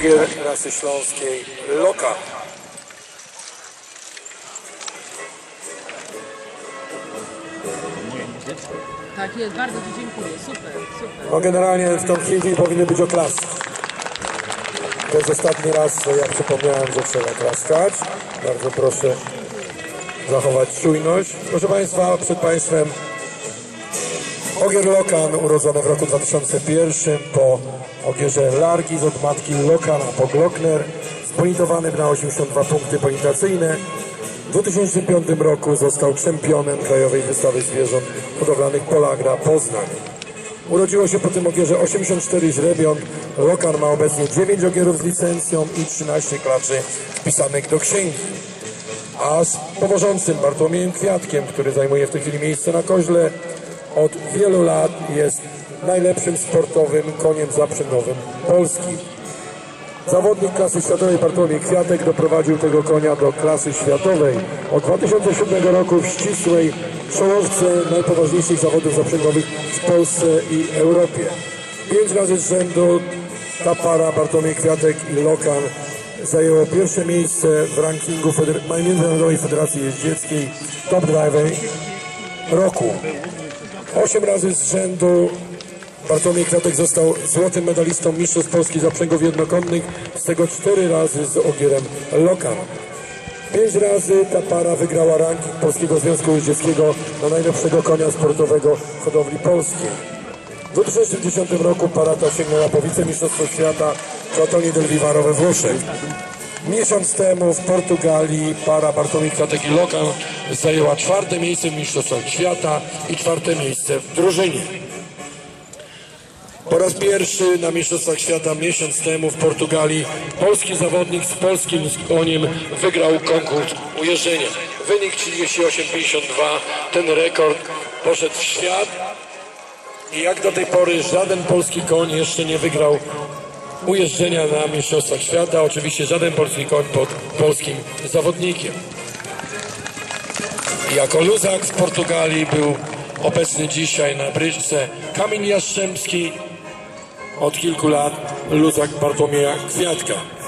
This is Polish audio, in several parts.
Ogier rasy śląskiej Loka. Tak jest, bardzo Ci dziękuję. Super, super. No generalnie w tą chwili powinny być oklaski. To jest ostatni raz, co ja przypomniałem, że trzeba klaskać. Bardzo proszę zachować czujność. Proszę Państwa, przed Państwem Ogier Lokan, urodzony w roku 2001 po Ogierze Largis od matki Lokana po Glockner, sponitowany na 82 punkty ponitacyjne. W 2005 roku został czempionem Krajowej Wystawy Zwierząt Hodowlanych Polagra Poznań. Urodziło się po tym ogierze 84 źrebiąt. Lokan ma obecnie 9 ogierów z licencją i 13 klaczy wpisanych do księgi. A z powożącym Bartłomiejem Kwiatkiem, który zajmuje w tej chwili miejsce na koźle, od wielu lat jest najlepszym sportowym koniem zaprzęgowym Polski. Zawodnik klasy światowej Bartłomiej Kwiatek doprowadził tego konia do klasy światowej. Od 2007 roku w ścisłej czołowce najpoważniejszych zawodów zaprzęgowych w Polsce i Europie. Pięć razy z rzędu ta para Bartłomiej Kwiatek i Lokan zajęło pierwsze miejsce w rankingu Feder- Międzynarodowej Federacji Jeździeckiej Top Driver roku. Osiem razy z rzędu Bartłomiej Kwiatek został złotym medalistą Mistrzostw Polski Zaprzęgów Jednokonnych, z tego cztery razy z Ogierem Lokan. Pięć razy ta para wygrała ranking Polskiego Związku Jeździeckiego na najlepszego konia sportowego hodowli polskiej. W 2010 roku para ta sięgnęła po wicemistrzostwo świata w Atonie del Vivaro we Włoszech. Miesiąc temu w Portugalii para Bartłomiej Kwiatek i Lokan zajęła czwarte miejsce w Mistrzostwach Świata i czwarte miejsce w drużynie. Po raz pierwszy na Mistrzostwach Świata miesiąc temu w Portugalii polski zawodnik z polskim koniem wygrał konkurs ujeżdżenia. Wynik 38,52. Ten rekord poszedł w świat i jak do tej pory żaden polski koń jeszcze nie wygrał ujeżdżenia na Mistrzostwach Świata. Oczywiście żaden polski koń pod polskim zawodnikiem. Jako luzak z Portugalii był obecny dzisiaj na bryczce Kamień Jastrzębski, od kilku lat luzak Bartłomieja Kwiatka.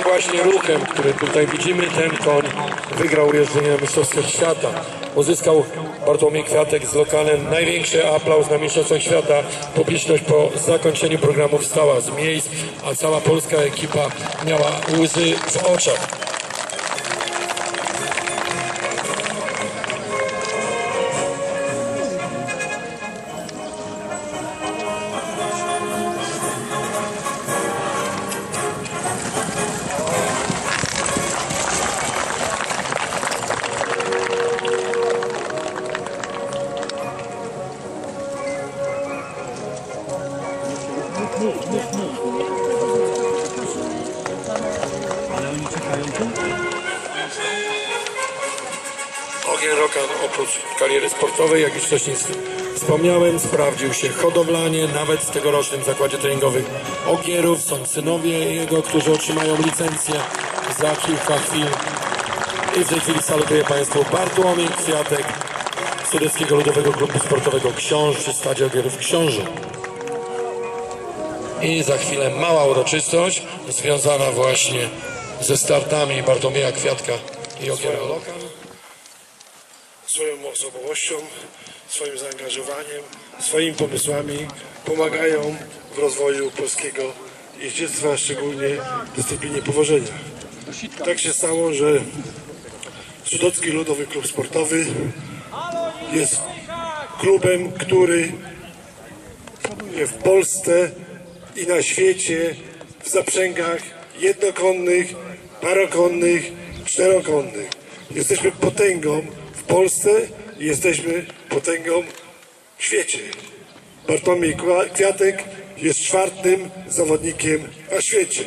Tym właśnie ruchem, który tutaj widzimy, ten koń wygrał jeżdżenie na Mistrzostwach Świata. Uzyskał Bartłomiej Kwiatek z lokalem największy aplauz na Mistrzostwach Świata. Publiczność po zakończeniu programu wstała z miejsc, a cała polska ekipa miała łzy w oczach. Ogień Rokan oprócz kariery sportowej, jak już wcześniej wspomniałem, sprawdził się hodowlanie, nawet w tegorocznym zakładzie treningowym Ogierów. Są synowie jego, którzy otrzymają licencję za kilka chwil. I w tej chwili salutuję Państwu Bartłomiej Kwiatek Sudeckiego Ludowego Klubu Sportowego Książ przy Stadzie Ogierów Książu. I za chwilę mała uroczystość związana właśnie ze startami Bartłomieja Kwiatka i Ogiera Lokan. Swoją osobowością, swoim zaangażowaniem, swoimi pomysłami pomagają w rozwoju polskiego jeździectwa, szczególnie w dyscyplinie powożenia. Tak się stało, że Sudocki Ludowy Klub Sportowy jest klubem, który w Polsce i na świecie w zaprzęgach jednokonnych, parokonnych, czterokonnych. Jesteśmy potęgą Polsce jesteśmy potęgą w świecie. Bartłomiej Kwiatek jest czwartym zawodnikiem na świecie.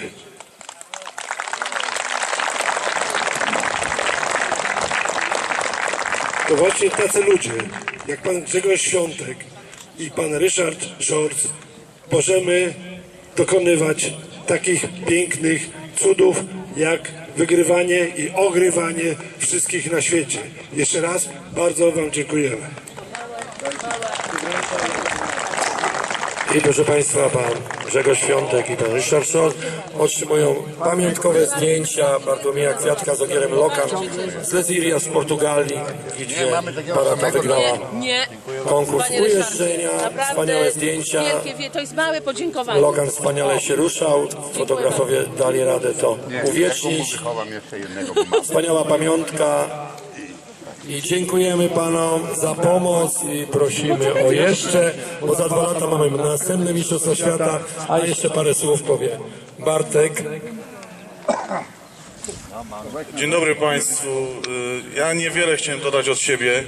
To właśnie tacy ludzie, jak pan Grzegorz Świątek i pan Ryszard Żorc, możemy dokonywać takich pięknych cudów, jak wygrywanie i ogrywanie wszystkich na świecie. Jeszcze raz bardzo Wam dziękujemy. I proszę Państwa, pan Grzegorz Świątek i pan Ryszard Szol otrzymują pamiątkowe zdjęcia Bartłomieja Kwiatka z Ogierem Lokan z Leziria z Portugalii, gdzie para ta wygrała Nie. konkurs ujeżdżenia, naprawdę wspaniałe zdjęcia. To jest małe podziękowanie. Logan wspaniale się ruszał, fotografowie dali radę to uwiecznić. Wspaniała pamiątka i dziękujemy Panom za pomoc i prosimy o jeszcze, bo za dwa lata mamy następne Mistrzostwa Świata, a jeszcze parę słów powie Bartek. Dzień dobry Państwu. Y, Ja niewiele chciałem dodać od siebie.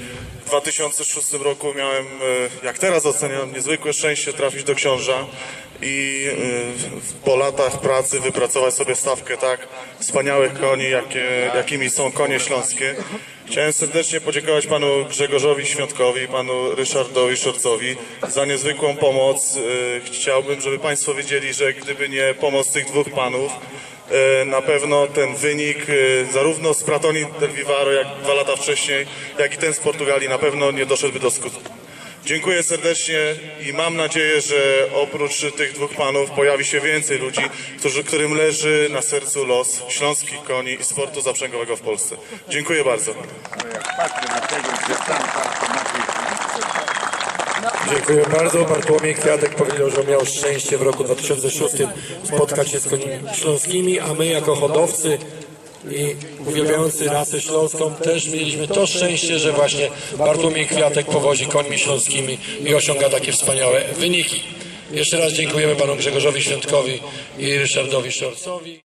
W 2006 roku miałem, y, jak teraz oceniam, niezwykłe szczęście trafić do książa i y, po latach pracy wypracować sobie stawkę tak wspaniałych koni, jakie, jakimi są konie śląskie. Chciałem serdecznie podziękować panu Grzegorzowi Świątkowi panu Ryszardowi Szorcowi za niezwykłą pomoc. Chciałbym, żeby Państwo wiedzieli, że gdyby nie pomoc tych dwóch panów, Na pewno ten wynik e, zarówno z Pratoni del Vivaro, jak dwa lata wcześniej, jak i ten z Portugalii na pewno nie doszedłby do skutku. Dziękuję serdecznie i mam nadzieję, że oprócz tych dwóch panów pojawi się więcej ludzi, którzy, którym leży na sercu los śląskich koni i sportu zaprzęgowego w Polsce. Dziękuję bardzo. Jak patrzę na tego, gdzie tam patrzę na tych Dziękuję bardzo. Bartłomiej Kwiatek powiedział, że miał szczęście w roku 2006 spotkać się z koniami śląskimi, a my jako hodowcy i uwielbiający rasę śląską też mieliśmy to szczęście, że właśnie Bartłomiej Kwiatek powozi końmi śląskimi i osiąga takie wspaniałe wyniki. Jeszcze raz dziękujemy panu Grzegorzowi Świątkowi i Ryszardowi Szorcowi.